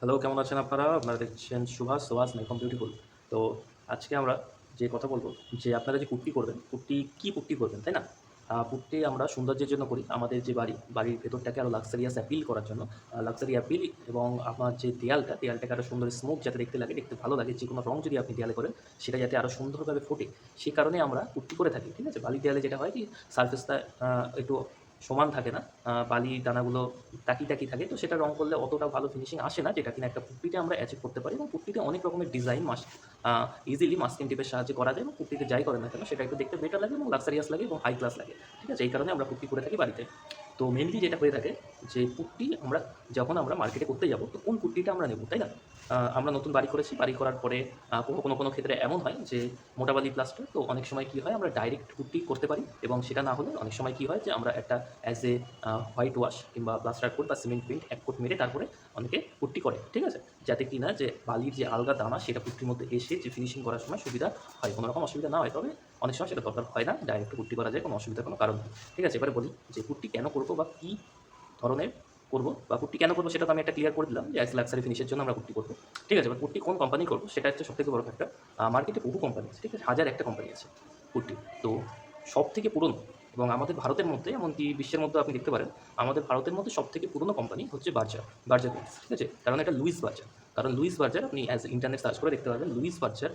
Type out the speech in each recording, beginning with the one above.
Hello কেমন আছেন আপনারা? আপনারা দেখছেন সুভাষ সুভাষ মেকম বিউটিফুল তো আজকে আমরা যে কথা বলব, যে আপনারা যে কুর্তি করবেন, কুর্তি কী কুর্তি করবেন, তাই না? কুর্তি আমরা সৌন্দর্যের জন্য করি। আমাদের যে বাড়ি, বাড়ির ভেতরটাকে আরও লাক্সারিয়াস অ্যাপিল করার জন্য লাক্সারি অ্যাপিল এবং আপনার যে দেয়ালটা, দেয়ালটাকে আরও সুন্দর স্মোক যাতে দেখতে লাগে, দেখতে ভালো লাগে যে কোনো রঙ যদি আপনি দেয়ালে করেন, সেটা যাতে আরও সুন্দরভাবে ফোটে। সেই কারণে আমরা কুর্তি করে থাকি, ঠিক আছে? বালি দেয়ালে যেটা হয় কি সারফেসটা একটু সমান থাকে না। বালি দানাগুলো তাকি তাকি থাকে, তো সেটা রং করলে অতটা ভালো ফিনিশিং আসে না, যেটা কিনা একটা কুর্তিতে আমরা অ্যাচিভ করতে পারি। এবং কুর্তিতে অনেক রকমের ডিজাইন মাস ইজিলি মাস্কিন টিপের সাহায্যে করা যায় এবং কুর্তিতে যাই করে না কেন, সেটা একটু দেখতে বেটার লাগে এবং লাক্সারিয়াস লাগে এবং হাই ক্লাস লাগে। ঠিক আছে? এই কারণে আমরা কুর্তি করে থাকি বাড়িতে। তো মেনলি যেটা হয়ে থাকে যে কুর্তি আমরা যখন আমরা মার্কেটে করতে যাব, তো কোন কুর্তিটা আমরা নেব, তাই না? আমরা নতুন বাড়ি করেছি। বাড়ি করার পরে কোনো কোনো কোনো ক্ষেত্রে এমন হয় যে মোটাবালি প্লাস্টার তো অনেক সময় কী হয়, আমরা ডাইরেক্ট কুর্তি করতে পারি এবং সেটা না হলে অনেক সময় কী হয় যে, আমরা একটা অ্যাজ এ হোয়াইট ওয়াশ কিংবা প্লাস্টার কোট বা সিমেন্ট পেন্ট এক কোট মেরে তারপরে অনেকে কুর্তি করে, ঠিক আছে? যাতে কি না যে, বালির যে আলগা দানা, সেটা কুর্তির মধ্যে এসে যে ফিনিশিং করার সময় সুবিধা হয়। কোনো রকম অসুবিধা না হয়, তবে অনেক সময় সেটা দরকার হয় না ডাইরেক্ট কুর্তি করা যায়, কোনো অসুবিধার কোনো কারণ নেই, ঠিক আছে? এবারে বলি যে কুর্তি কেন করব বা কী ধরনের করব বা কুর্তি কেন করব সেটা তো আমি একটা ক্লিয়ার করে দিলাম যে অ্যাজ লাক্সারি ফিনিশের জন্য আমরা কুর্তি করব। ঠিক আছে, এবার কুর্তি কোন কোম্পানি করব সেটা হচ্ছে সবথেকে বড় ফ্যাক্টর মার্কেটে বহু কোম্পানি আছে, ঠিক আছে, হাজার একটা কোম্পানি আছে কুর্তি তো সব থেকে পুরনো এবং আমাদের ভারতের মধ্যে, এমনকি বিশ্বের মধ্যে আপনি দেখতে পারেন, আমাদের ভারতের মধ্যে সব থেকে পুরনো কোম্পানি হচ্ছে বার্জার বার্জার পেন্টস ঠিক আছে? কারণ এটা লুইস বার্জার কারণ লুইস বার্জার আপনি অ্যাজ ইন্টারনেট সার্চ করে দেখতে পারবেন লুইস বার্জার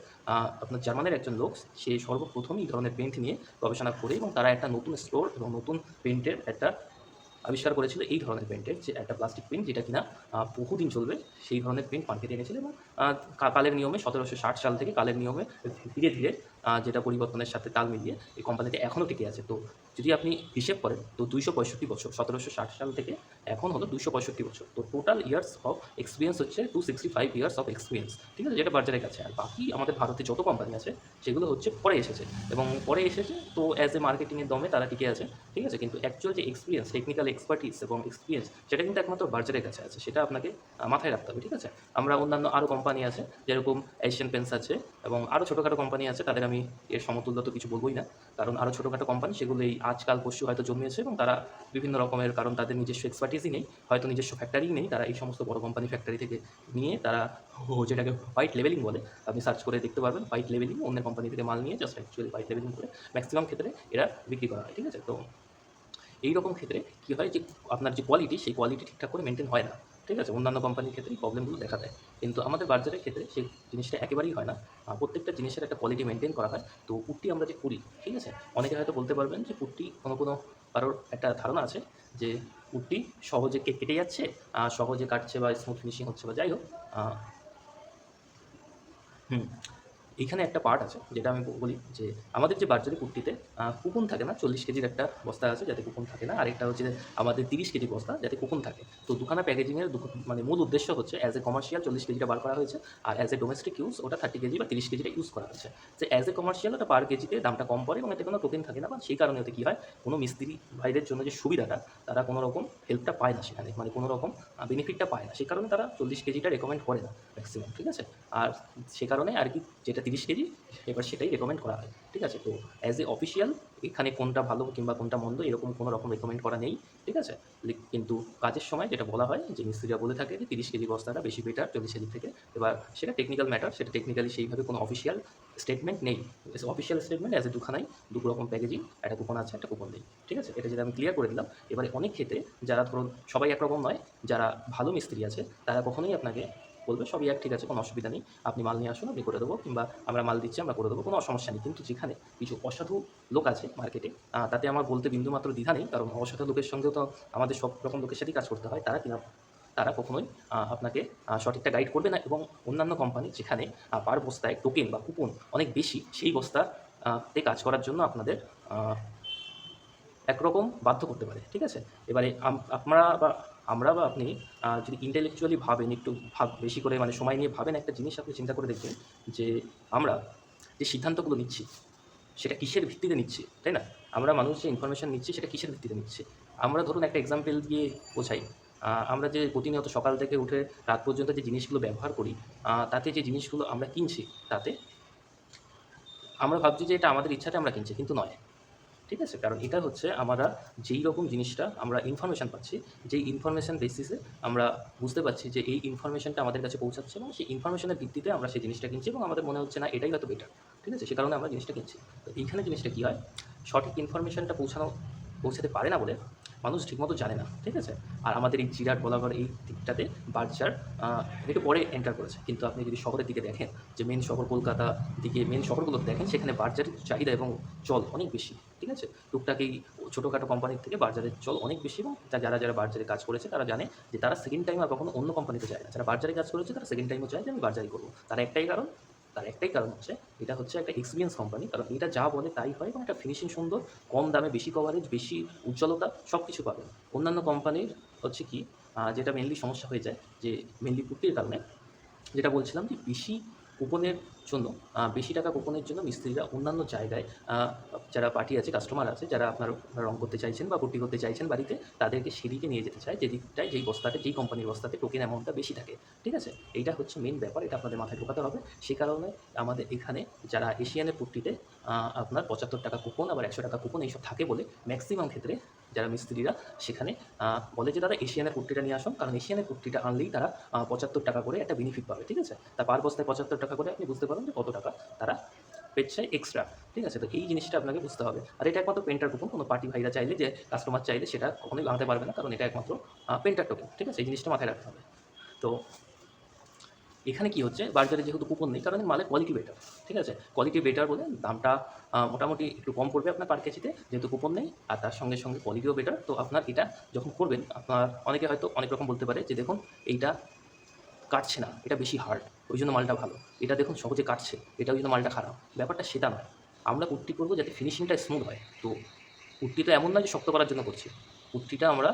আপনার জার্মানের একজন লোক, সে সর্বপ্রথম এই ধরনের পেন্ট নিয়ে গবেষণা করে এবং তারা একটা নতুন স্টোর এবং নতুন পেন্টের একটা আবিষ্কার করেছিল এই ধরনের পেন্টের যে একটা প্লাস্টিক পেন্ট যেটা কিনা বহুদিন চলবে, সেই ধরনের পেন্ট মার্কেটে এনেছিল এবং কালের নিয়মে সতেরোশো ষাট সাল থেকে কালের নিয়মে ধীরে ধীরে যেটা পরিবর্তনের সাথে তাল মিলিয়ে এই কোম্পানিতে এখনও টিকে আছে। তো যদি আপনি হিসেব করেন, তো দুইশো পঁয়ষট্টি বছর, সতেরোশো ষাট সাল থেকে এখন হলো দুশো পঁয়ষট্টি বছর। তো টোটাল ইয়ার্স অফ এক্সপিরিয়েন্স হচ্ছে two sixty five years of experience ঠিক আছে? যেটা বাজারের কাছে। আর বাকি আমাদের ভারতে যত কোম্পানি আছে, সেগুলো হচ্ছে পরে এসেছে। এবং পরে এসেছে, তো অ্যাজ এ মার্কেটিংয়ের দমে তারা টিকে আছে। ঠিক আছে? কিন্তু অ্যাকচুয়াল যে এক্সপিরিয়েন্স টেকনিক্যাল এক্সপার্টিস এবং এক্সপিরিয়েন্স সেটা কিন্তু একমাত্র বার্জারের কাছে আছে। সেটা আপনাকে মাথায় রাখতে হবে। ঠিক আছে? আমরা অন্যান্য আরও কোম্পানি আছে, যেরকম এশিয়ান পেন্স আছে এবং আরও ছোটোখাটো কোম্পানি আছে, তাদের আমি এর সমতুল্য তো কিছু বলবোই না। কারণ আরও ছোটোখাটো কোম্পানি সেগুলো এই আজকাল পশু হয়তো জন্মিয়েছে এবং তারা বিভিন্ন রকমের, কারণ তাদের নিজস্ব এক্সপার্টিসই নেই, হয়তো নিজস্ব ফ্যাক্টরি নেই, তারা এই সমস্ত বড় কোম্পানি ফ্যাক্টরি থেকে নিয়ে তারা যেটাকে হোয়াইট লেভেলিং বলে, আপনি সার্চ করে দেখতে পারবেন হোয়াইট লেভেলিং অন্যের কোম্পানি থেকে মাল নিয়ে জাস্ট অ্যাকচুয়ালি হোয়াইট লেভেলিং করে ম্যাক্সিমাম ক্ষেত্রে এরা বিক্রি করা হয়, ঠিক আছে? তো এই রকম ক্ষেত্রে কী হয় যে আপনার যে কোয়ালিটি সেই কোয়ালিটি ঠিকঠাক করে মেনটেন হয় না। ঠিক আছে? অন্যান্য কোম্পানির ক্ষেত্রে প্রবলেমগুলো দেখা দেয়। কিন্তু আমাদের বাজারের ক্ষেত্রে সেই জিনিসটা একেবারেই হয় না। প্রত্যেকটা জিনিসের একটা কোয়ালিটি মেনটেন করা হয়। তো কুর্তি আমরা যে করি, ঠিক আছে? অনেকে হয়তো বলতে পারবেন যে কুর্তি কোনো কোনো কারোর একটা ধারণা আছে যে কুর্তি সহজে কেটে যাচ্ছে সহজে কাটছে বা স্মুথ ফিনিশিং হচ্ছে বা যাই হোক হুম। এইখানে একটা পার্ট আছে যেটা আমি বলি যে আমাদের যে বার্জারি আহ, কুপন থাকে না চল্লিশ কেজির একটা বস্তা আছে যাতে কুপন থাকে না আরেকটা হচ্ছে আমাদের তিরিশ কেজি বস্তা যাতে কুপন থাকে। তো দুখানা প্যাকেজিংয়ের মানে মূল উদ্দেশ্য হচ্ছে অ্যাজ এ কমার্শিয়াল চল্লিশ কেজিটা বার করা হয়েছে আর অ্যাজ এ ডোমেস্টিক ইউজ ওটা থার্টি কেজি বা তিরিশ কেজিটা ইউজ করা হয়েছে। যে অ্যাজ এ কমার্শিয়াল ওটা পার কেজিতে দামটা কম পড়ে এবং এতে কোনো টোকেন থাকে না বা সেই কারণে ওতে কী হয় কোনো মিস্ত্রি ভাইদের জন্য যে সুবিধাটা তারা কোনো রকম হেল্পটা পায় না সেখানে মানে কোনো রকম বেনিফিটটা পায় না। সেই কারণে তারা চল্লিশ কেজিটা রেকমেন্ড করে না ম্যাক্সিমাম ঠিক আছে? আর সে কারণে আর কি যেটা তিরিশ কেজি, এবার সেটাই রেকমেন্ড করা হয়, ঠিক আছে? তো অ্যাজ এ অফিসিয়াল এখানে কোনটা ভালো কিংবা কোনটা মন্দ, এরকম কোনো রকম রেকমেন্ড করা নেই, ঠিক আছে? কিন্তু কাজের সময় যেটা বলা হয়, যে মিস্ত্রিরা বলে থাকে যে তিরিশ কেজি বস্তাটা বেশি বেটার চল্লিশ কেজি থেকে। এবার সেটা টেকনিক্যাল ম্যাটার সেটা টেকনিক্যালি সেইভাবে কোনো অফিসিয়াল স্টেটমেন্ট নেই। অফিসিয়াল স্টেটমেন্ট অ্যাজ এ দুখানাই দু রকম প্যাকেজিং একটা কুপন আছে, একটা কুপন নেই, ঠিক আছে? এটা যেটা আমি ক্লিয়ার করে দিলাম। এবারে অনেক ক্ষেত্রে যারা ধরুন, সবাই একরকম নয়, যারা ভালো মিস্ত্রি আছে, তারা কখনোই আপনাকে বলবে সবই এক ঠিক আছে কোনো অসুবিধা নেই। আপনি মাল নিয়ে আসুন আমি করে দেবো কিংবা আমরা মাল দিচ্ছি আমরা করে দেবো কোনো সমস্যা নেই। কিন্তু যেখানে কিছু অসাধু লোক আছে মার্কেটে তাতে আমার বলতে বিন্দুমাত্র দ্বিধা নেই কারণ অসাধু লোকের সঙ্গেও তো আমাদের সব রকম লোকের সাথেই কাজ করতে হয়। তারা কিনা তারা কখনোই আপনাকে সঠিকটা গাইড করবে না এবং অন্যান্য কোম্পানি যেখানে পার বস্তায় টোকেন বা কুপন অনেক বেশি সেই বস্তা আহ, তে কাজ করার জন্য আপনাদের একরকম বাধ্য করতে পারে। ঠিক আছে? এবারে আপনারা বা আমরা বা আপনি যদি ইন্টেলেকচুয়ালি ভাবেন, একটু ভাব, বেশি করে মানে সময় নিয়ে ভাবেন, একটা জিনিস আপনি চিন্তা করে দেখবেন যে আমরা যে সিদ্ধান্তগুলো নিচ্ছি, সেটা কিসের ভিত্তিতে নিচ্ছি, তাই না? আমরা মানুষ যে ইনফরমেশন নিচ্ছি, সেটা কিসের ভিত্তিতে নিচ্ছি? আমরা ধরুন একটা এক্সাম্পল দিয়ে বোঝাই আমরা যে প্রতিনিয়ত সকাল থেকে উঠে রাত পর্যন্ত যে জিনিসগুলো ব্যবহার করি তাতে যে জিনিসগুলো আমরা কিনছি, তাতে আমরা ভাবছি যে এটা আমাদের ইচ্ছাতে আমরা কিনছি, কিন্তু নয়। ঠিক আছে? কারণ এটা হচ্ছে আমরা যেই রকম জিনিসটা আমরা ইনফরমেশান পাচ্ছি, যেই ইনফরমেশান বেসিসে আমরা বুঝতে পারছি যে এই ইনফরমেশানটা আমাদের কাছে পৌঁছাচ্ছে এবং সেই ইনফরমেশনের ভিত্তিতে আমরা সেই জিনিসটা কিনছি এবং আমাদের মনে হচ্ছে না এটাই হয়তো বেটার ঠিক আছে? সে কারণে আমরা জিনিসটা কিনছি। তো এইখানে জিনিসটা কী হয়? সঠিক ইনফরমেশানটা পৌঁছানো, পৌঁছাতে পারে না বলে মানুষ ঠিকমতো জানে না, ঠিক আছে? আর আমাদের এই জিরাট বলাগর এই দিকটাতে বার্জার একটু পরে এন্টার করেছে। কিন্তু আপনি যদি শহরের দিকে দেখেন, যে মেন শহর কলকাতা দিকে মেন শহরগুলো দেখেন, সেখানে বার্জারের চাহিদা এবং চল অনেক বেশি, ঠিক আছে? টুকটাক এই ছোটোখাটো কোম্পানির থেকে বার্জারের চল অনেক বেশি এবং যারা যারা বার্জারে কাজ করেছে, তারা জানে যে তারা সেকেন্ড টাইম আর কখনো অন্য কোম্পানিতে যায় না। যারা বার্জারে কাজ করেছে, তারা সেকেন্ড টাইমও চায় যে আমি বার্জারি করব। তার একটাই কারণ তার একটাই কারণ হচ্ছে, এটা হচ্ছে একটা এক্সপিরিয়েন্স কোম্পানি কারণ এটা যা বলে তাই হয় এবং একটা ফিনিশিং সুন্দর, কম দামে বেশি কভারেজ বেশি উজ্জ্বলতা সব কিছু পাবেন। অন্যান্য কোম্পানির হচ্ছে কি যেটা মেনলি সমস্যা হয়ে যায়, যে মেনলি পুটির কারণে, যেটা বলছিলাম যে বেশি কুপনের জন্য বেশি টাকা কুপনের জন্য মিস্ত্রিরা অন্যান্য জায়গায় যারা পার্টি আছে কাস্টমার আছে, যারা আপনার রং করতে চাইছেন বা পুটি করতে চাইছেন বাড়িতে, তাদেরকে সেদিকে নিয়ে যেতে চায় যে দিকটায় যেই বস্তাতে যেই কোম্পানির বস্তাতে টোকেন অ্যামাউন্টটা বেশি থাকে। ঠিক আছে? এইটা হচ্ছে মেন ব্যাপার, এটা আপনাদের মাথায় ঢোকাতে হবে। সে কারণে আমাদের এখানে যারা এশিয়ানের পুট্টিতে আপনার পঁচাত্তর টাকা কুপন, আবার একশো টাকা কুপন এইসব থাকে বলে ম্যাক্সিমাম ক্ষেত্রে যারা মিস্ত্রিরা সেখানে বলে যে তারা এশিয়ানের কুর্তিটা নিয়ে আসুন। কারণ এশিয়ানের কুর্তিটা আনলেই তারা পঁচাত্তর টাকা করে একটা বেনিফিট পাবে। ঠিক আছে? তা পার বস্তায় পঁচাত্তর টাকা করে আপনি বুঝতে পারেন যে কত টাকা তারা পেচ্ছে এক্সট্রা ঠিক আছে? তো এই জিনিসটা আপনাকে বুঝতে হবে। আর এটা একমাত্র পেন্টার কুপন, কোনো পার্টি ভাইরা চাইলে যে কাস্টমার চাইলে সেটা কখনোই ভাঙতে পারবে না, কারণ এটা একমাত্র পেন্টার টোকেন ঠিক আছে? এই জিনিসটা মাথায় রাখতে হবে। তো এখানে কি হচ্ছে? বার্জারে যেহেতু কুপন নেই কারণ মালের কোয়ালিটি বেটার ঠিক আছে? কোয়ালিটি বেটার বলে দামটা মোটামুটি একটু কম পড়বে আপনার পার কেজিতে যেহেতু কুপন নেই, আর তার সঙ্গে সঙ্গে কোয়ালিটিও বেটার তো আপনার এটা যখন করবেন, আপনার অনেকে হয়তো অনেক রকম বলতে পারে যে, দেখুন, এইটা কাটছে না, এটা বেশি হার্ড ওই জন্য মালটা ভালো। এটা দেখুন সহজে কাটছে এটা ওই জন্য মালটা খারাপ। ব্যাপারটা সেটা নয়, আমরা কুর্তি করব যাতে ফিনিশিংটা স্মুথ হয়। তো কুর্তিটা এমন নয় যে শক্ত করার জন্য করছি, কুর্তিটা আমরা,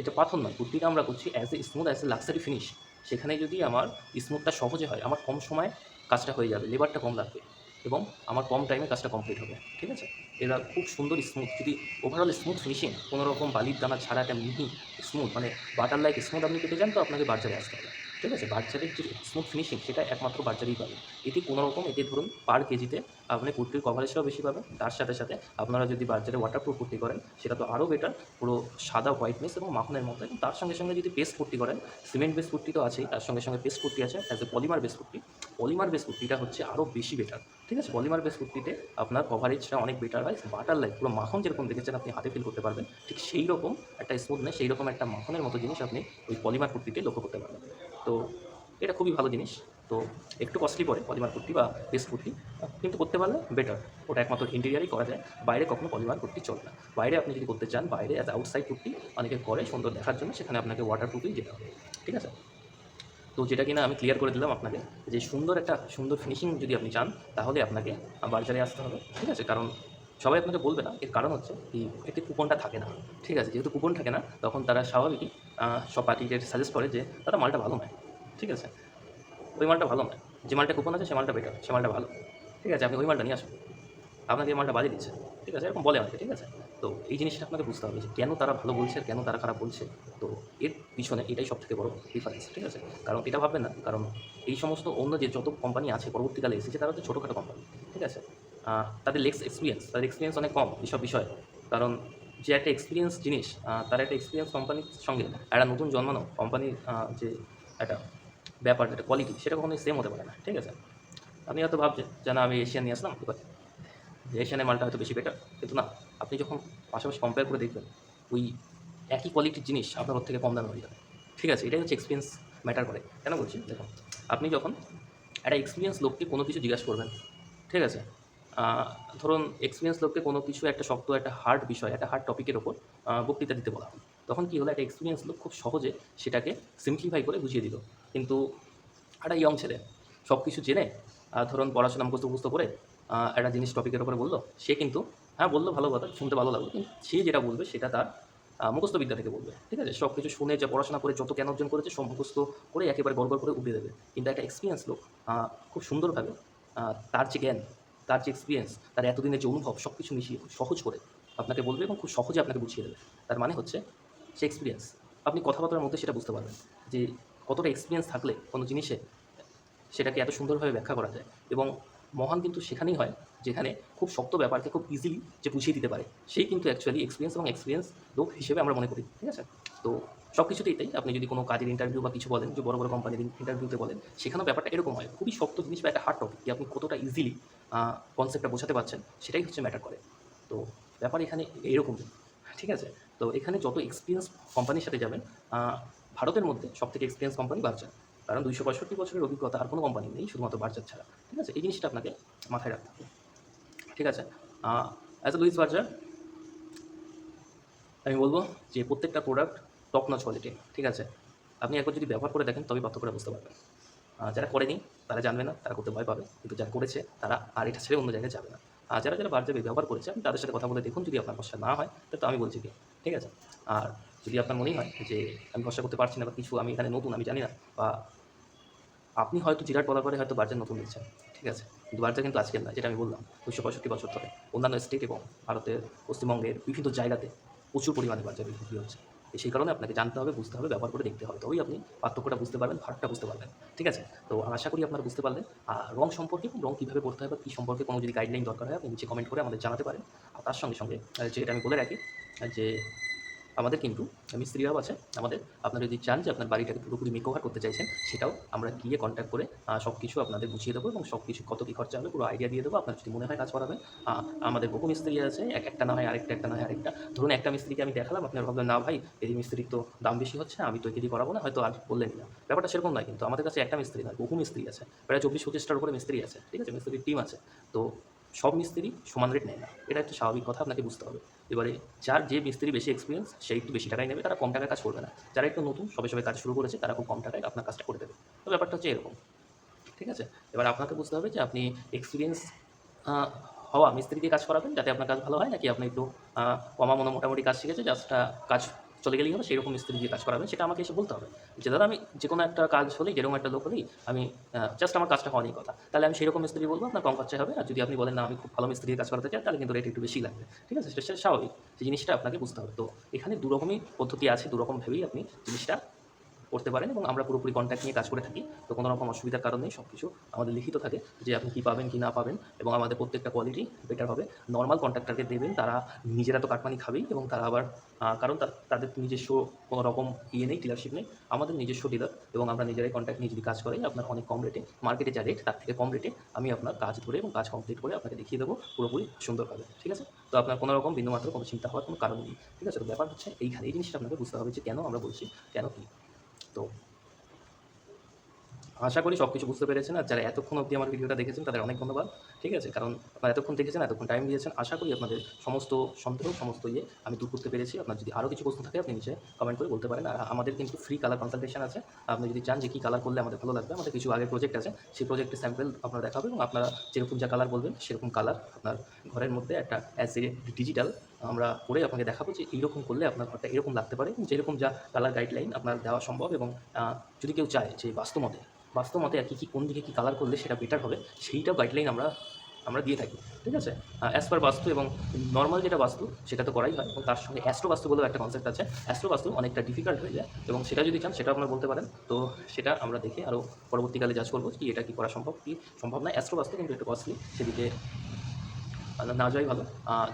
এটা পাথর নয়, কুর্তিটা আমরা করছি as a smooth as a luxury finish সেখানে যদি আমার স্মুথটা সহজে হয়, আমার কম সময়ে কাজটা হয়ে যাবে লেবারটা কম লাগবে, এবং আমার কম টাইমে কাজটা কমপ্লিট হবে, ঠিক আছে? এরা খুব সুন্দর স্মুথ যদি ওভারঅল স্মুথ ফিনিশিং কোনো রকম বালির দানা ছাড়া একটা মিহি স্মুথ মানে বাটার লাইক স্মুথ আপনি পেতে চান তো আপনাকে বার্জারে আসতে হবে। ঠিক আছে, বার্জারের যে স্মুথ ফিনিশিং সেটা একমাত্র বার্জারেই পাবেন এটি কোনো রকম এতে ধরুন পার কেজিতে আপনি কুর্তির কভারেজটাও বেশি পাবেন, তার সাথে সাথে আপনারা যদি বার্জারে ওয়াটারপ্রুফ কুর্তি করেন, সেটা তো আরও বেটার পুরো সাদা হোয়াইটনেস এবং মাখনের মতো এবং তার সঙ্গে সঙ্গে যদি পেস্ট কুর্তি করেন সিমেন্ট বেস কুর্তি তো আছেই, তার সঙ্গে সঙ্গে পেস্ট কুর্তি আছে as a polymer base kurti. Polymer base কুর্তিটা হচ্ছে আরও বেশি বেটার ঠিক আছে? পলিমার বেস কুর্তিতে আপনার কভারেজটা অনেক বেটার হয় বাটার লাইক পুরো মাখন যেরকম দেখেছেন আপনি হাতে ফিল করতে পারবেন, ঠিক সেই রকম একটা স্মুথনেস সেই রকম একটা মাখনের মতো জিনিস আপনি ওই পলিমার কুর্তিতে লক্ষ্য করতে পারবেন। তো এটা খুবই ভালো জিনিস। তো একটু কস্টলি পড়ে পলিমার কুর্তি বা বেস কুর্তি, কিন্তু করতে পারলে বেটার ওটা একমাত্র ইন্টেরিয়ারই করা যায়, বাইরে কখনো পলিমার কুর্তি চলে না। বাইরে আপনি যদি করতে চান, বাইরে অ্যাজ আউটসাইড কুর্তি অনেকে করে সুন্দর দেখার জন্য, সেখানে আপনাকে ওয়াটার প্রুফই যেতে হবে, ঠিক আছে? তো যেটা কিনা আমি ক্লিয়ার করে দিলাম আপনাকে, যে সুন্দর একটা সুন্দর ফিনিশিং যদি আপনি চান, তাহলে আপনাকে বাজারে আসতে হবে, ঠিক আছে? কারণ সবাই আপনাকে বলবে না, এর কারণ হচ্ছে কি এতে কুপনটা থাকে না। ঠিক আছে, যেহেতু কুপন থাকে না, তখন তারা স্বাভাবিকই সব পার্টিকে সাজেস্ট করে যে তারা মালটা ভালো নয়। ঠিক আছে? ওই মালটা ভালো নয়। যে মালটা কুপন আছে, সে মালটা বেটার সে মালটা ভালো। ঠিক আছে, আপনি ওই মালটা নিয়ে আসুন। আপনাকে এই মালটা বাজে দিচ্ছে। ঠিক আছে, এরকম বলে আমাকে, ঠিক আছে? তো এই জিনিসটা আপনাকে বুঝতে হবে যে কেন তারা ভালো বলছে, কেন তারা খারাপ বলছে। তো এর পিছনে এটাই সব থেকে বড় ডিফারেন্স ঠিক আছে? কারণ এটা ভাববেন না, কারণ এই সমস্ত অন্য যে যত কোম্পানি আছে, পরবর্তীকালে এসেছে, তারা হচ্ছে ছোটোখাটো কোম্পানি ঠিক আছে? তাদের লেক্স এক্সপিরিয়েন্স তাদের এক্সপিরিয়েন্স অনেক কম এইসব বিষয়ে। কারণ যে একটা এক্সপিরিয়েন্স জিনিস তার একটা এক্সপিরিয়েন্স কোম্পানির সঙ্গে একটা নতুন জন্মানো কোম্পানির যে একটা ব্যাপার যেটা কোয়ালিটি সেটা কখনোই সেম হতে পারে না, ঠিক আছে? আপনি হয়তো ভাবছেন, যে না, আমি এশিয়ান নিয়ে আসলাম আছে যে এশিয়ানের মালটা হয়তো বেশি বেটার কিন্তু না, আপনি যখন পাশাপাশি কম্পেয়ার করে দেখবেন, ওই একই কোয়ালিটির জিনিস আপনার ওর থেকে কম দামে হয়ে যাবে, ঠিক আছে? এটাই হচ্ছে এক্সপিরিয়েন্স ম্যাটার করে। কেন বলছি? দেখুন, আপনি যখন একটা এক্সপিরিয়েন্স লোককে কোনো কিছু জিজ্ঞাসা করবেন, ঠিক আছে? ধরুন এক্সপিরিয়েন্স লোককে কোনো কিছু একটা শক্ত, একটা হার্ড বিষয়, একটা হার্ড টপিকের ওপর বক্তৃতা দিতে বলা। হয় তখন কী হলো, একটা এক্সপিরিয়েন্স লোক খুব সহজে সেটাকে সিম্পলিফাই করে বুঝিয়ে দিল। কিন্তু একটা ইয়ং ছেলে সব কিছু জেনে ধরুন, পড়াশোনা মুখস্থ মুখস্থ করে একটা জিনিস টপিকের উপরে বলল, সে কিন্তু হ্যাঁ বলল ভালো কথা, শুনতে ভালো লাগল, কিন্তু সে যেটা বলবে, সেটা তার মুখস্থ বিদ্যা থেকে বলবে, ঠিক আছে? সব কিছু শুনে, যে পড়াশোনা করে, যত জ্ঞান অর্জন করেছে, সব মুখস্থ করে একেবারে গড়গড় করে উঠিয়ে দেবে। কিন্তু একটা এক্সপিরিয়েন্স লোক খুব সুন্দরভাবে তার যে জ্ঞান তার যে এক্সপিরিয়েন্স তার এতদিনের যে অনুভব সব কিছু মিশিয়ে খুব সহজ করে আপনাকে বলবে এবং খুব সহজে আপনাকে বুঝিয়ে দেবে। তার মানে হচ্ছে, সে এক্সপিরিয়েন্স আপনি কথাবার্তার মধ্যে সেটা বুঝতে পারবেন যে কতটা এক্সপিরিয়েন্স থাকলে কোনো জিনিসে সেটাকে এত সুন্দরভাবে ব্যাখ্যা করা যায়। এবং মহান কিন্তু সেখানেই হয় যেখানে খুব শক্ত ব্যাপারকে খুব ইজিলি যে বুঝিয়ে দিতে পারে। সেই কিন্তু অ্যাকচুয়ালি এক্সপিরিয়েন্স এবং এক্সপিরিয়েন্স লোক হিসেবে আমরা মনে করি, ঠিক আছে? তো সব কিছুতেই তাই। আপনি যদি কোনো কাজের ইন্টারভিউ বা কিছু বলেন, যে বড় বড় কোম্পানির ইন্টারভিউতে বলেন, সেখানেও ব্যাপারটা এরকম হয়। খুবই শক্ত জিনিস বা একটা হার্ড টপিক আপনি কতটা ইজিলি কনসেপ্টটা বোঝাতে পারছেন, সেটাই হচ্ছে ম্যাটার করে। তো ব্যাপার এখানে এরকম ঠিক আছে? তো এখানে যত এক্সপিরিয়েন্স কোম্পানির সাথে যাবেন ভারতের মধ্যে সব থেকে এক্সপিরিয়েন্স কোম্পানি বার্জার কারণ দুইশো পঁয়ষট্টি বছরের অভিজ্ঞতা আর কোনো কোম্পানি নেই, শুধুমাত্র বার্জার ছাড়া। ঠিক আছে? এই জিনিসটা আপনাকে মাথায় রাখতে হবে। ঠিক আছে? অ্যাজ এ লুইস বার্জার আমি বলব যে প্রত্যেকটা প্রোডাক্ট টপ নচ কোয়ালিটি ঠিক আছে? আপনি একবার যদি ব্যবহার করে দেখেন তবে পার্থক্যটা বুঝতে পারবেন। যারা করেনি তারা জানবে না, তারা করতে ভয় পাবে। কিন্তু যারা করেছে, তারা আর এটা ছেড়ে অন্য জায়গায় যাবে না। আর যারা যারা বার্জার ব্যবহার করেছে আপনি তাদের সাথে কথা বলে দেখুন, যদি আপনার ভরসা না হয়, তো আমি বলছি কি? ঠিক আছে? আর যদি আপনার মনেই হয় যে আমি ভরসা করতে পারছি না বা কিছু আমি এখানে নতুন, আমি জানি না, বা আপনি হয়তো জিরাট বলার পরে হয়তো বার্জার নতুন দিচ্ছেন ঠিক আছে? কিন্তু বার্জার কিন্তু আজকের না যেটা আমি বললাম দুশো পঁয়ষট্টি বছর ধরে। অন্যান্য স্টেট এবং ভারতের পশ্চিমবঙ্গের বিভিন্ন জায়গাতে প্রচুর পরিমাণে বার্জার বিক্রি হচ্ছে। সেই কারণে আপনাকে জানতে হবে, বুঝতে হবে, ব্যবহার করে দেখতে হবে। তবেই আপনি পার্থক্যটা বুঝতে পারবেন ফারাকটা বুঝতে পারবেন। ঠিক আছে? তো আশা করি আপনারা বুঝতে পারলেন। আর রং সম্পর্কে রং কীভাবে করতে হয় বা কী সম্পর্কে কোনো যদি গাইডলাইন দরকার হয়, আপনি নিচে কমেন্ট করে আমাদের জানাতে পারেন। আর তার সঙ্গে সঙ্গে যেটা আমি বলে রাখি, যে আমাদের কিন্তু মিস্ত্রিরাও আছে আমাদের, আপনারা যদি চান যে আপনার বাড়িটাকে পুরোপুরি মেকওভার করতে চাইছেন, সেটাও আমরা গিয়ে কন্ট্যাক্ট করে সব কিছু আপনাদের বুঝিয়ে দেবো এবং সব কিছু কত কী খরচা হবে, পুরো আইডিয়া দিয়ে দেবো। আপনার যদি মনে হয় কাজ করাবেন আমাদের বহু মিস্ত্রি আছে, এক একটা না হয় আরেকটা, একটা না হয় আরেকটা। ধরুন একটা মিস্ত্রিকে আমি দেখালাম আপনার ভাবলেন, না ভাই, এই মিস্ত্রির তো দাম বেশি হচ্ছে, আমি তো একে করাবো না, হয়তো আর বললেন না। ব্যাপারটা সেরকম নয় কিন্তু, আমাদের কাছে একটা মিস্ত্রি নয়, বহু মিস্ত্রি আছে, প্রায় চব্বিশ পঁচিশটার উপরে মিস্ত্রি আছে, ঠিক আছে? মিস্ত্রির টিম আছে। তো সব মিস্ত্রি সমান রেট নেয় না। এটা একটা স্বাভাবিক কথা, আপনাকে বুঝতে হবে। এবারে যার যে মিস্ত্রি বেশি এক্সপিরিয়েন্স সেই একটু বেশি টাকায় নেবে, তারা কম টাকায় কাজ করবে না। যারা একটু নতুন, সবে সবে কাজ শুরু করেছে, তারা খুব কম টাকায় আপনার কাজটা করে দেবে। তো ব্যাপারটা হচ্ছে এরকম। ঠিক আছে? এবার আপনাকে বুঝতে হবে যে আপনি এক্সপিরিয়েন্স হওয়া মিস্ত্রি দিয়ে কাজ করাবেন যাতে আপনার কাজ ভালো হয়, নাকি আপনি একটু কমা মনে মোটামুটি কাজ শিখেছে জাস্টটা কাজ চলে গেলেই হবে সেরকম মিস্ত্রি দিয়ে কাজ করাবেন সেটা আমাকে এসে বলতে হবে যে, দাদা, আমি যে কোনো একটা কাজ হলেই, যেরকম একটা লোক হলেই, আমি জাস্ট আমার কাজটা হওয়া নিয়ে কথা। তাহলে আমি সেই রকম মিস্ত্রি বলব, আপনার কম খরচা হবে। আর যদি আপনি বলেন, না, আমি খুব ভালো মিস্ত্রি দিয়ে কাজ করাতে চাই, তাহলে কিন্তু রেট একটু বেশি লাগবে। ঠিক আছে? সেটা স্বাভাবিক। সেই জিনিসটা আপনাকে বুঝতে হবে। তো এখানে দুরকমই পদ্ধতি আছে, দুরকম ভেবেই আপনি জিনিসটা করতে পারেন এবং আমরা পুরোপুরি কন্ট্যাক্ট নিয়ে কাজ করে থাকি। তো কোনো রকম অসুবিধার কারণে সব কিছু আমাদের লিখিত থাকে যে আপনি কী পাবেন, কি না পাবেন এবং আমাদের প্রত্যেকটা কোয়ালিটি বেটার হবে। নর্মাল কন্ট্রাক্টরকে দেবেন, তারা নিজেরা তো কাটমানি খাবেই এবং তারা আবার কারণ তাদের নিজস্ব কোনো রকম ইয়ে নেই ডিলারশিপ নেই। আমাদের নিজস্ব ডিলার এবং আমরা নিজেরাই কন্ট্যাক্ট নিয়ে যদি কাজ করাই, আপনার অনেক কম রেটে মার্কেটে যা রেট তার থেকে কম রেটে আমি আপনার কাজ ধরে এবং কাজ কমপ্লিট করে আপনাকে দেখিয়ে দেবো পুরোপুরি সুন্দরভাবে, ঠিক আছে? তো আপনার কোনো রকম বিন্দুমাত্র কোনো চিন্তা হওয়ার কোনো কারণ নেই, ঠিক আছে? তো ব্যাপার হচ্ছে এইখানে এই জিনিসটা আপনাকে বুঝতে হবে যে কেন আমরা বলছি, কেন কী? তো আশা করি সব কিছু বুঝতে পেরেছেন আর যারা এতক্ষণ অবধি আমার ভিডিওটা দেখেছেন, তাদের অনেক ধন্যবাদ, ঠিক আছে? কারণ আপনারা এতক্ষণ দেখেছেন, এতক্ষণ টাইম দিয়েছেন, আশা করি আপনাদের সমস্ত সন্দেহ, সমস্ত ইয়ে আমি দূর করতে পেরেছি। আপনার যদি আরও কিছু প্রশ্ন থাকে, আপনি নিচে কমেন্ট করে বলতে পারেন। আর আমাদের কিন্তু ফ্রি কালার কনসালটেশন আছে। আপনি যদি চান যে কী কালার করলে আমাদের ভালো লাগবে, আমাদের কিছু আগে প্রজেক্ট আছে, সেই প্রজেক্টের স্যাম্পল আপনারা দেখাবে এবং আপনারা যেরকম যা কালার বলবেন, সেরকম কালার আপনার ঘরের মধ্যে একটা অ্যাজ এ ডিজিটাল আমরা করে আপনাকে দেখাবো যে এইরকম করলে আপনার ঘরটা এরকম লাগতে পারে যেরকম যা কালার গাইডলাইন আপনার দেওয়া সম্ভব, এবং যদি কেউ চায় যে বাস্তবমতে বাস্তবমতে আর কি, কী, কোন দিকে কী কালার করলে সেটা বেটার হবে, সেইটাও গাইডলাইন আমরা আমরা দিয়ে থাকি, ঠিক আছে? অ্যাজ পার বাস্তু এবং নর্মাল যেটা বাস্তু, সেটা তো করাই হয়, এবং তার সঙ্গে অ্যাস্ট্রো বাস্তু বলেও একটা কনসেপ্ট আছে। অ্যাস্ট্রো বাস্তু অনেকটা ডিফিকাল্ট হয়ে যায়, এবং সেটা যদি চান, সেটা আপনারা বলতে পারেন। তো সেটা আমরা দেখে আরও পরবর্তীকালে জাজ করব কি এটা কি করা সম্ভব কি সম্ভব না। অ্যাস্ট্রো বাস্তু কিন্তু একটু কস্টলি সেদিকে না যাওয়াই ভালো।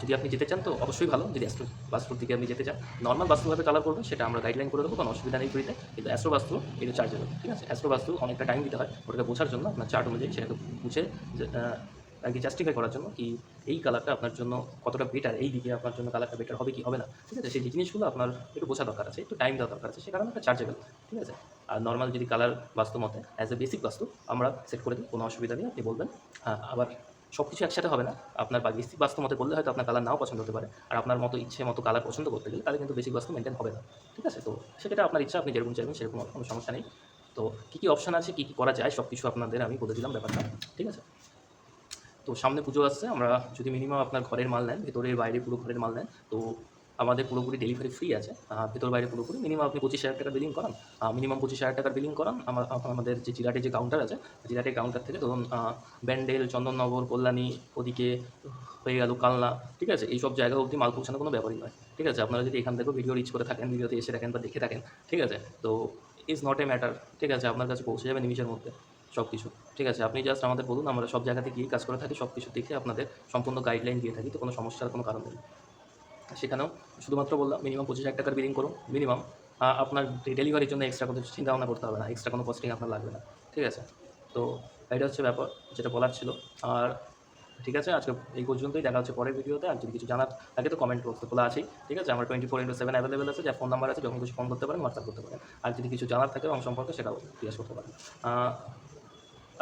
যদি আপনি যেতে চান তো অবশ্যই ভালো। যদি অ্যাস্ট্রো বাস্তুর দিকে আপনি যেতে চান নর্মাল বাস্তুভাবে কালার করবেন সেটা আমরা গাইডলাইন করে দেবো কোনো অসুবিধা নেই ফ্রিতে কিন্তু অ্যাস্ট্রো বাস্তু এটা চার্জেবল ঠিক আছে? অ্যাস্ট্রো বাস্তু অনেকটা টাইম দিতে হয় ওটাকে বোঝার জন্য আপনার চার্ট অনুযায়ী সেটাকে বুঝে আর কি জাস্টিফাই করার জন্য কি এই কালারটা আপনার জন্য কতটা বেটার এই দিকে আপনার জন্য কালারটা বেটার হবে কি হবে না ঠিক আছে? সেই জিনিসগুলো আপনার একটু বোঝা দরকার আছে একটু টাইম দেওয়া দরকার আছে সে কারণে একটা চার্জেবল ঠিক আছে? আর নর্মাল যদি কালার বাস্তু মতে অ্যাজ এ বেসিক বাস্তু আমরা সেট করে দিই কোনো অসুবিধা নেই আপনি বলবেন হ্যাঁ, আবার সব কিছু একসাথে হবে না। আপনার বা বেসিক বাস্তু মতে করলে হয়তো আপনার কালার নাও পছন্দ হতে পারে। আর আপনার মতো ইচ্ছে মতো কালার পছন্দ করতে গেলে তাহলে কিন্তু বেসিক বাস্তু মেনটেন হবে না। ঠিক আছে? তো সেটা আপনার ইচ্ছা, আপনি যেরকম চাইবেন সেরকম কোনো সমস্যা নেই। তো কী কী অপশান আছে, কী কী করা যায় সব কিছু আপনাদের আমি বলে দিলাম ব্যাপারটা। ঠিক আছে? তো সামনে পুজো আসছে, আমরা যদি মিনিমাম আপনার ঘরের মাল নেন, ভেতরের বাইরে পুরো ঘরের মাল নেন, তো আমাদের পুরোপুরি ডেলিভারি ফ্রি আছে। ভেতর বাইরে পুরোপুরি। মিনিমাম আপনি পঁচিশ হাজার টাকা বিলিং করান। মিনিমাম পঁচিশ হাজার টাকার বিলিং করান। আমাদের যে জিরাটের যে কাউন্টার আছে জিরাটের কাউন্টার থেকে ধরুন ব্যান্ডেল, চন্দননগর, কল্যাণী, ওদিকে হয়ে গেল কালনা, ঠিক আছে? এই সব জায়গা অবধি মাল পৌঁছানো কোনো ব্যাপারই নয়। ঠিক আছে? আপনারা যদি এখান থেকেও ভিডিও রিচ করে থাকেন ভিডিওতে এসে দেখেন বা দেখে থাকেন, ঠিক আছে? তো ইজ নট এ ম্যাটার ঠিক আছে? আপনার কাছে পৌঁছে যাবে নিমিশের মধ্যে সব কিছু ঠিক আছে? আপনি জাস্ট আমাদের বলুন, আমরা সব জায়গাতে গিয়ে কাজ করে থাকি সব কিছু দেখে আপনাদের সম্পূর্ণ গাইডলাইন দিয়ে থাকি, তো কোনো সমস্যার কোনো কারণ নেই। সেখানেও শুধুমাত্র বললাম মিনিমাম পঁচিশ হাজার টাকার বিলিং করুন মিনিমাম আপনার ডেলিভারির জন্য এক্সট্রা কোনো চিন্তা ভাবনা করতে হবে না এক্সট্রা কোনো কস্টিং আপনার লাগবে না, ঠিক আছে? তো এটা হচ্ছে ব্যাপার যেটা বলার ছিল। আর ঠিক আছে, আজকে এই পর্যন্তই, দেখা হচ্ছে পরের ভিডিওতে আর যদি কিছু জানার থাকে তো কমেন্ট বক্সে খোলা আছেই, ঠিক আছে? আমার twenty four into seven available আছে, যার ফোন নাম্বার আছে, যখন কিছু ফোন করতে পারেন হোয়াটসঅ্যাপ করতে পারেন। আর যদি কিছু জানার থাকে এবং সম্পর্কে, সেটাও জিজ্ঞেস করতে পারেন।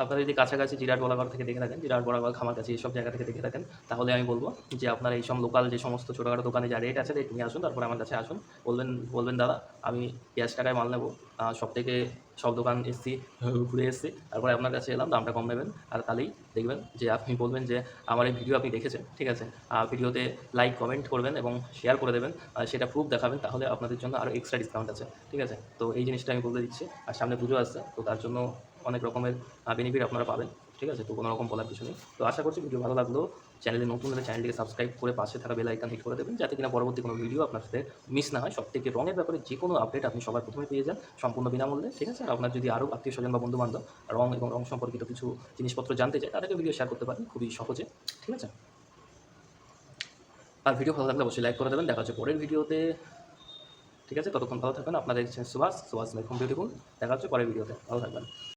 আপনারা যদি কাছাকাছি জিরাট বলাগড় থেকে দেখে থাকেন, জিরাট বলাগড় খামার কাছে এইসব জায়গা থেকে দেখে থাকেন, তাহলে আমি বলব যে আপনারা এইসব লোকাল যে সমস্ত ছোটোখাটো দোকানে যা রেট আছে রেট নিয়ে আসুন, তারপরে আমার কাছে আসুন, বলবেন বলবেন, দাদা, আমি পেঁয়াজ টাকায় মাল নেব সব থেকে সব দোকান এসছি, ঘুরে এসছি, তারপরে আপনার কাছে এলাম, দামটা কম নেবেন, আর তাহলেই দেখবেন যে আপনি বলবেন যে আমার এই ভিডিও আপনি দেখেছেন, ঠিক আছে? ভিডিওতে লাইক কমেন্ট করবেন এবং শেয়ার করে দেবেন, আর সেটা প্রুফ দেখাবেন, তাহলে আপনাদের জন্য আরও এক্সট্রা ডিসকাউন্ট আছে, ঠিক আছে? তো এই জিনিসটা আমি বলে দিচ্ছি, আর সামনে পুজো আসছে, তো তার জন্য অনেক রকমের বেনিফিট আপনারা পাবেন, ঠিক আছে? তো কোনো রকম বলার কিছু নেই। তো আশা করছি ভিডিও ভালো লাগল। চ্যানেলে নতুন হলে চ্যানেলটিকে সাবস্ক্রাইব করে পাশে থাকা বেল আইকন হিট করে দেবেন, যাতে কিনা পরবর্তী কোনো ভিডিও আপনার সাথে মিস না হয়। সব থেকে রঙের ব্যাপারে যে কোনো আপডেট আপনি সবার প্রথমে পেয়ে যান, সম্পূর্ণ বিনামূল্যে, ঠিক আছে? আর আপনার যদি আরও আত্মীয় স্বজন বা বন্ধু বান্ধব রং এবং রং সম্পর্কিত কিছু জিনিসপত্র জানতে চায়, তাদেরকে ভিডিও শেয়ার করতে পারেন, খুবই সহজে, ঠিক আছে? আর ভিডিও ভালো লাগলে অবশ্যই লাইক করে দেবেন। দেখা হচ্ছে পরের ভিডিওতে ঠিক আছে? ততক্ষণ ভালো থাকবেন। আপনাদের সুভাষ সুভাষ মেকম বিউটিফুল দেখা হচ্ছে পরের ভিডিওতে ভালো থাকবেন।